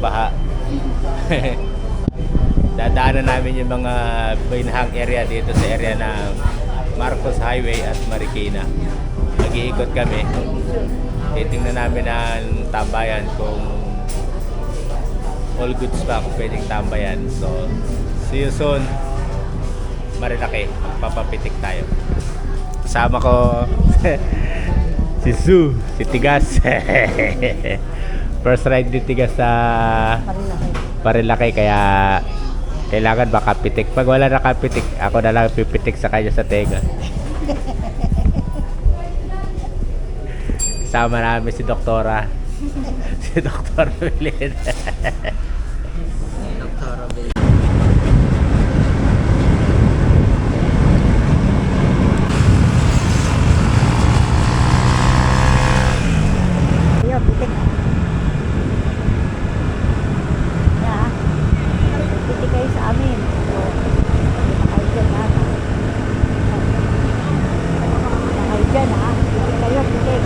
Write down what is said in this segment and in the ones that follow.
baha. Dadaanan namin yung mga binahang area dito sa area ng Marcos Highway at Marikina. Mag-iikot kami. Titingnan namin ang tambayan kung all goods pa kung pwedeng tambayan. So, see you soon. Marilaki, papapitik tayo. Kasama ko si Sue, si Tigas. First ride ni Tigas sa Marilaki kaya kailangan makapitik. Pag wala nakapitik, ako na lang pipitik sa kanya sa tenga. Kasama namin si Doktora. si Doktor Wilin. Ayun, bitik. Yeah. Bitik kayo sa amin. So, kayo dyan ha. Kayo dyan ha. Bitik kayo, bitik.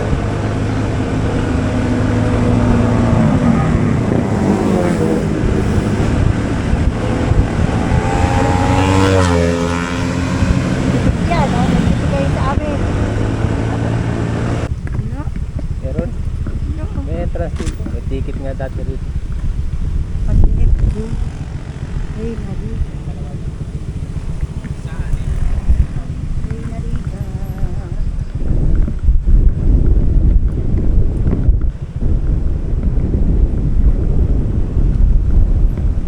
Bitik yan, oh. Bitik kayo sa amin. Ano? Meron? Ano? May entrance dito. May ticket nga dati dito. Pag-inip ko. Ay, nari. Ay, narika.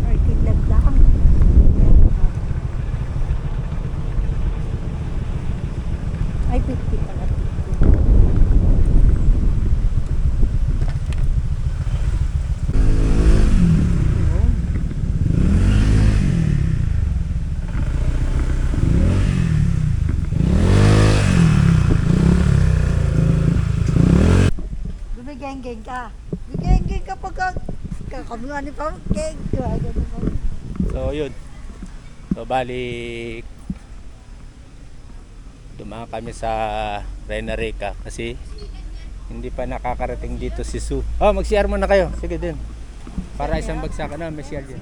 Ay, kidlat lang. Ay, 50 pala. 50. Gumigeng-geng ka. Gumigeng-geng ka pagka kakamuha ni Pao. Po. So, yun. So, bali, dumaan kami sa Renarica kasi hindi pa nakakarating dito si Sue. Oh, mag-CR muna kayo. Sige din. Para isang bagsak na, may CR. Doon.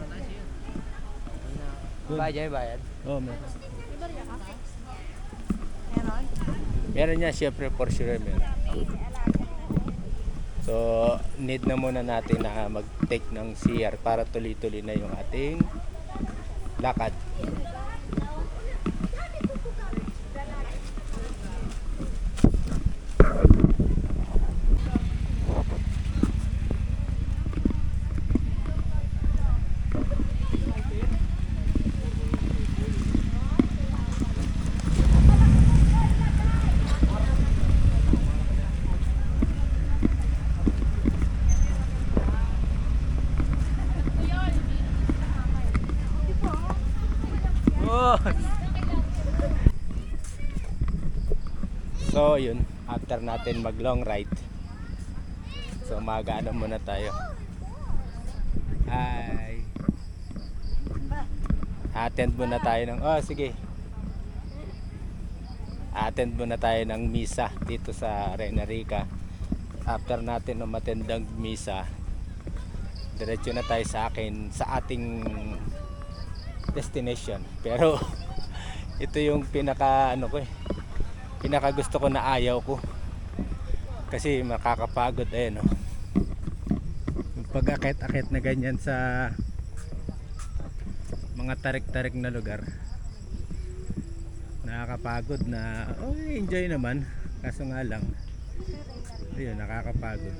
Bayad, bayad. Oh. Meron? Meron niya, syempre, for sure meron. So, need na muna natin na mag-take ng CR para tuloy-tuloy na yung ating lakad. Oh. So, yun. After natin mag long ride. So, mag-ano muna tayo. Hi. Attend muna tayo ng... Oh, sige. Attend muna tayo ng misa dito sa Renarica. After natin ng misa, diretso na tayo sa akin, sa ating destination. Pero ito yung pinaka ano ko eh. Pinaka gusto ko na ayaw ko. Kasi makakapagod eh no. Yung pag-akit-akit na ganyan sa mga tarik-tarik na lugar. Nakakapagod na oh, enjoy naman. Kaso nga lang ayun nakakapagod.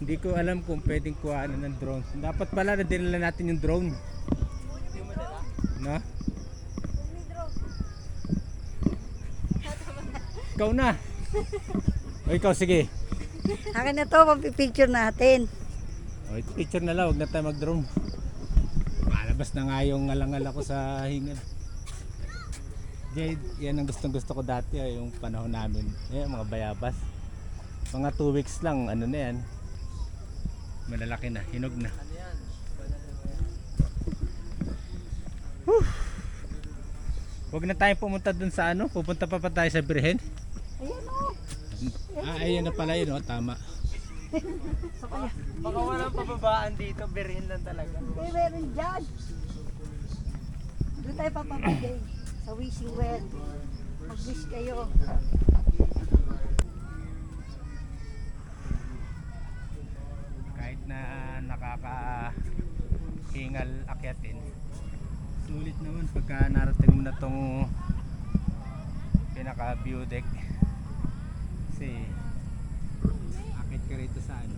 Hindi ko alam kung pwedeng kuhaan ng drone. Dapat pala na dinala natin yung drone. No? Ikaw na. O ikaw sige. Akin na to, mapipicture natin. O picture na lang, wag na tayo mag-drone. Malabas na nga yung ngalangal ako sa hingal. Jade, yan ang gustong gusto ko dati, ah, yung panahon namin. Eh, mga bayabas. Mga 2 weeks lang, ano na yan. Malalaki na, hinog na. Huwag na tayong pumunta dun sa ano, pupunta pa pa tayo sa Birhen. Ayan o. Ah, ayan na pala yun, oh, tama. Baka walang pababaan dito, birhin lang talaga. Eh, meron dyan. Doon tayo papapagay sa wishing well. Mag-wish kayo. kahit na nakakahingal akyatin sulit naman pagka narating mo na tong pinaka view deck kasi akit ka rito sa ano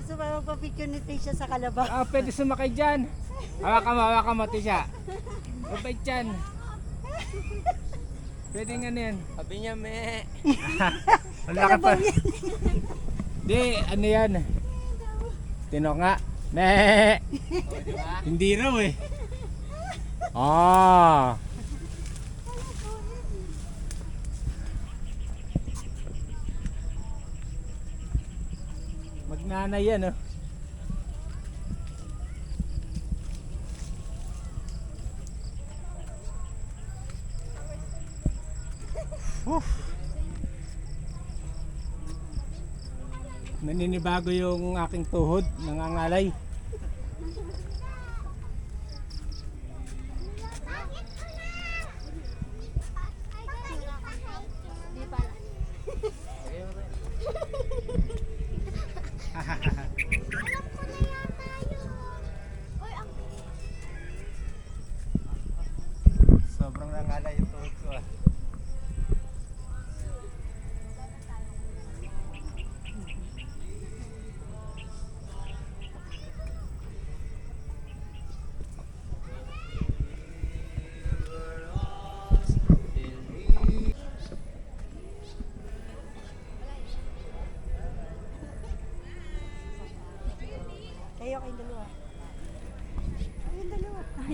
Gusto ba magpa-picture ni Tisha sa kalabaw? ah pwede sumakay dyan hawakan mo hawakan mo tisya mabait dyan pwede nga yan Sabi niya, me. Ang laki pa. Di, ano yan? Tino nga. Me. Hindi raw eh. Ah. Magnanay yan oh. Whew. Naninibago yung aking tuhod, nangangalay.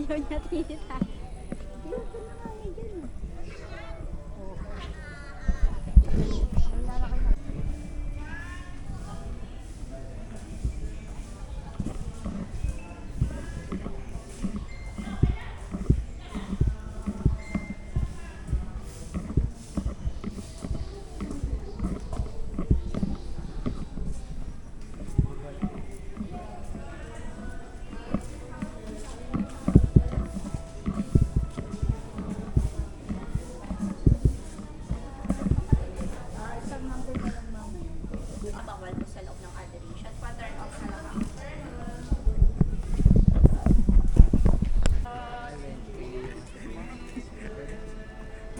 Dalawa. Ayaw niya tita.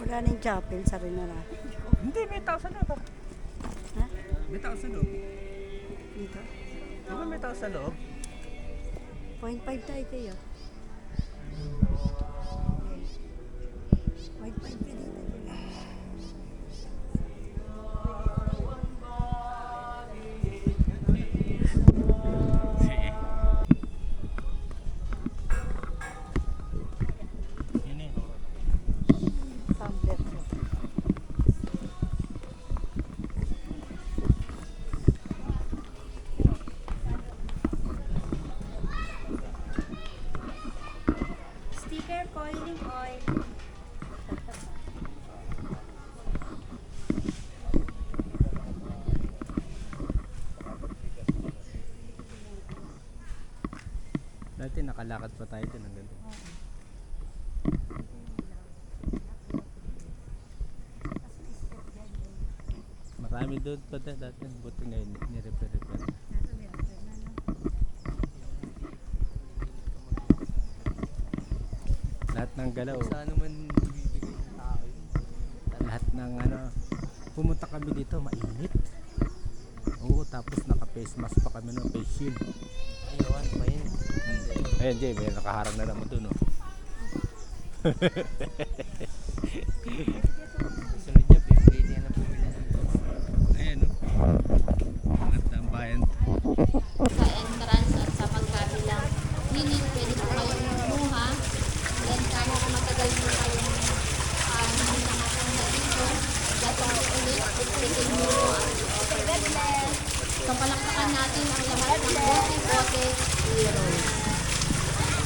Wala na yung chapel, sari na natin. Hindi, may tao sa loob. ah. Ha? May tao sa loob. Dito. Di ba may tao sa loob? 0.5 tayo kayo. Dati nakalakad pa tayo dun hanggang doon. Marami doon pa da- dati. Buti ngayon ni-repair-repair. Lahat ng galaw. Saan naman bibigay ng tao lahat ng ano pumunta kami dito mainit oo tapos naka face mask pa kami no face shield Ayawan pa yun. ayun Jay may nakaharang na naman dun oh. Susunod niya, pipili niya na bumili ng ayun oh. na ang bayan Sa entrance at sa pagkabilang clinic, pwede po kayong kumuha. Then kahit matagal po kayong uh, hindi nakapunta dito, dapat po ulit, itikin mo po ang God So palakpakan natin ang lahat ng bote-bote heroes.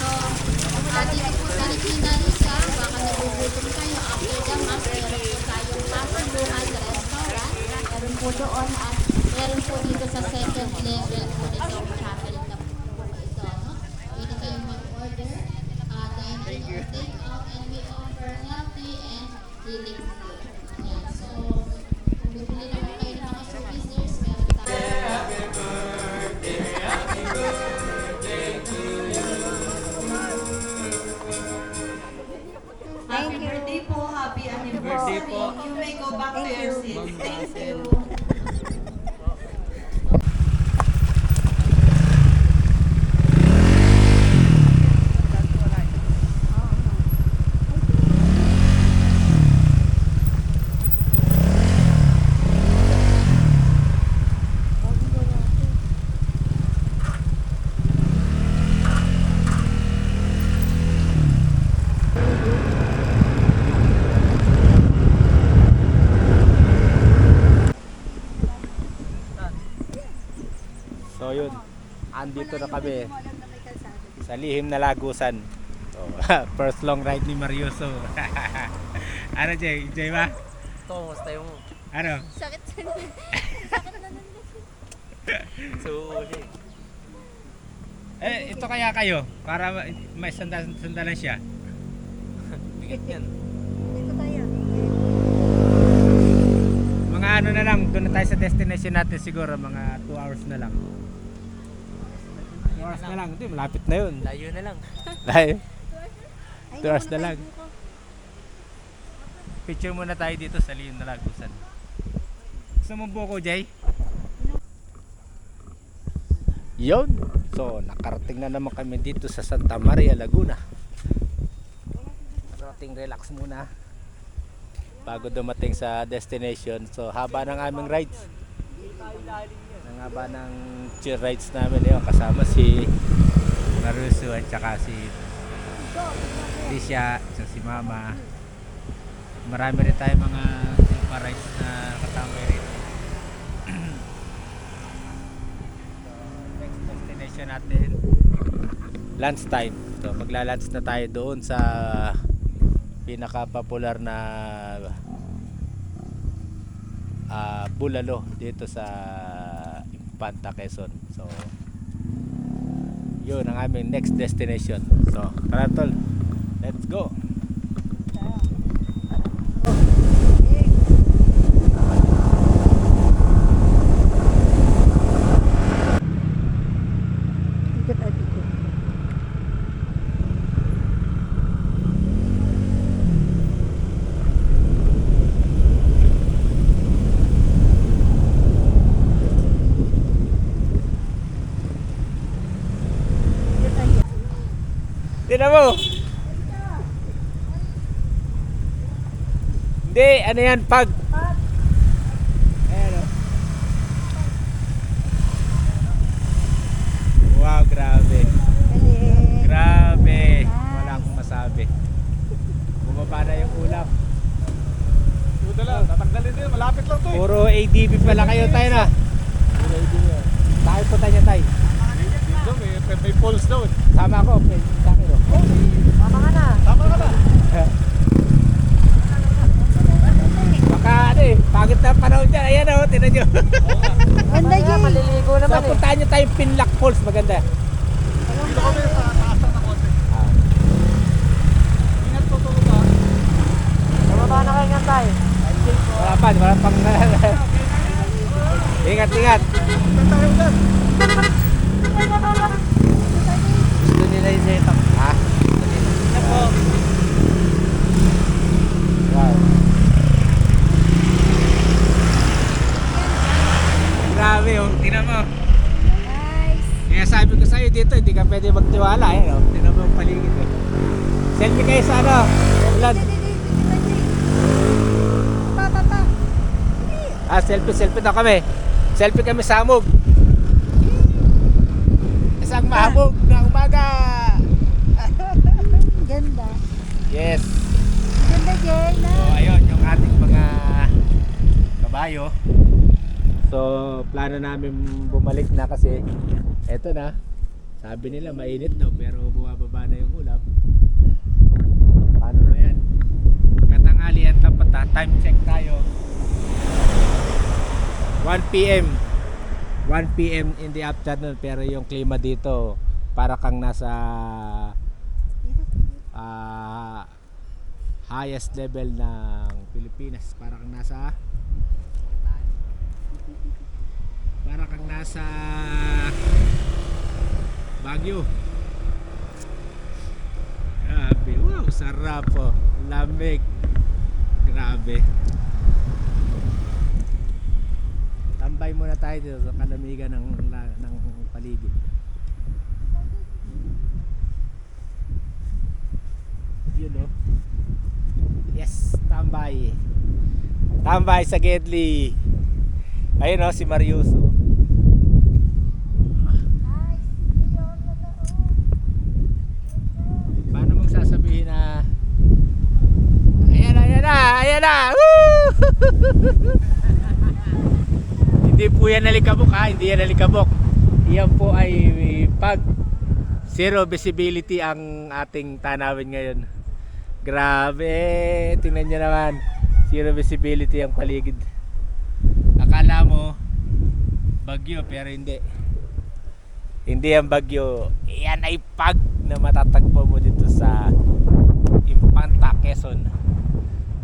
So, uh, dito po sa Regina Risa, baka nagugutom kayo after the mass, meron po tayong papagluhan restaurant. po doon at meron po dito sa second level po nitong chapel na po ito. No? Pwede kayong mag-order. In or take out and we offer healthy and healing food. So, kung bibili naman kayo ng mga souvenirs, meron tayo. Happy birthday po, happy anniversary. You may go back to your seat. Thank you. Andito na kami sa lihim na lagusan. So, first long ride ni Mariuso. ano Jay? Jay ba? Ito, kumusta yung Ano? So, uli. Eh, ito kaya kayo para ma- may sandal sandalan siya. Bigat yan. Dito tayo. Mga ano na lang, doon na tayo sa destination natin siguro mga 2 hours na lang. 2 hours na lang, hindi malapit na yun. Layo na lang. Dahil 2 hours na lang. Picture muna tayo dito sa lihim na lagusan. Gusto mo buko, Jay? Yon. So, nakarating na naman kami dito sa Santa Maria, Laguna. Rating relax muna bago dumating sa destination. So, haba ng aming rides. Ang haba ng chill rides namin yun. Kasama si Maruso at saka si Tisha, at si Mama. Marami rin tayo mga silpa rides na kasama rin. so, next destination natin, lunch time. So, magla-lunch na tayo doon sa pinaka-popular na ah, bulalo dito sa Infanta Quezon. So, yun ang aming next destination. So, tara tol, let's go! Dito tayo dito. Dito tayo. Tignan mo! Hindi, ano yan, pag... Ayan o. Wow, grabe. Grabe. Wala akong masabi. Bumaba na yung ulap. Ito lang, tatanggalin din. Malapit lang to eh. Puro ADB pala kayo tayo na. Puro ADB. Tayo po tayo tayo. Dito may, may, may poles daw eh. Sama ako. Okay, sa akin oh. Mama ka na. Tama ka na. Baka ano eh, pagit na panahon dyan. Ayan o, tinan nyo. Ganda, Jay. Maliligo so, puntahan nyo tayong Pinlock Falls. Maganda. Dito kami sa taas na konti. Ah. Ingat po tulog ka. Bumaba na kayo nga tayo. Wala pa, wala pang... ingat, ingat. Punta tayo ulit. Gusto nila yung setup. Ha? Ano po? Wow. Grabe oh, tingnan mo. Nice. Kaya sabi ko sa'yo dito, hindi ka pwede magtiwala eh. No? Tingnan mo yung paligid eh. Selfie kayo sa ano? Vlog. Dito, dito, dito, Jay. Pa, pa, pa. Ah, selfie, selfie na kami. Selfie kami sa amog. Isang mahamog na umaga. Ganda. Yes. Ganda, Jay. So ayun yung ating mga kabayo. So plano namin bumalik na kasi eto na. Sabi nila mainit daw pero bumababa na yung ulap. Paano ba yan? Katanghalian tapat ha. Time check tayo. 1 p.m. 1 p.m. in the afternoon pero yung klima dito para kang nasa ah, highest level ng Pilipinas. Para kang nasa para kang nasa Baguio. Grabe. Wow sarap po lamig. Grabe tambay muna tayo dito sa kalamigan ng, ng paligid. Yun o yes tambay. Tambay sa Gedli. Ayun o si Mariuso. Paano mong sasabihin na ayan na ayan na ayan na Woo! Hindi po yan nalikabok ha, hindi yan nalikabok. Yan po ay pag zero visibility ang ating tanawin ngayon. Grabe, tingnan nyo naman. Zero visibility ang paligid. Akala mo bagyo pero hindi. Hindi ang bagyo. Yan ay pag na matatagpo mo dito sa Impanta, Quezon.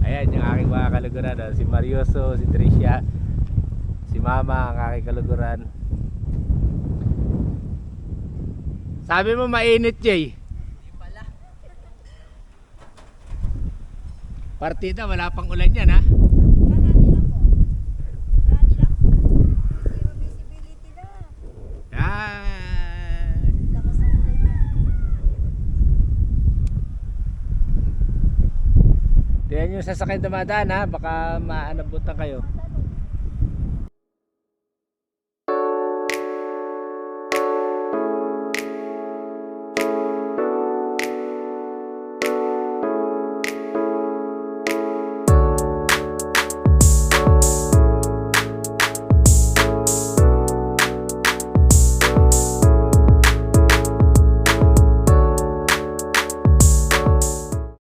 Ayan yung aking mga kaluguran. Si Marioso, si Tricia, si Mama ang aking kaluguran. Sabi mo mainit, Jay. Partida, wala pang ulan yan, ha? Tingnan nyo yung sasakyan dumadaan ha, baka maanabutan kayo.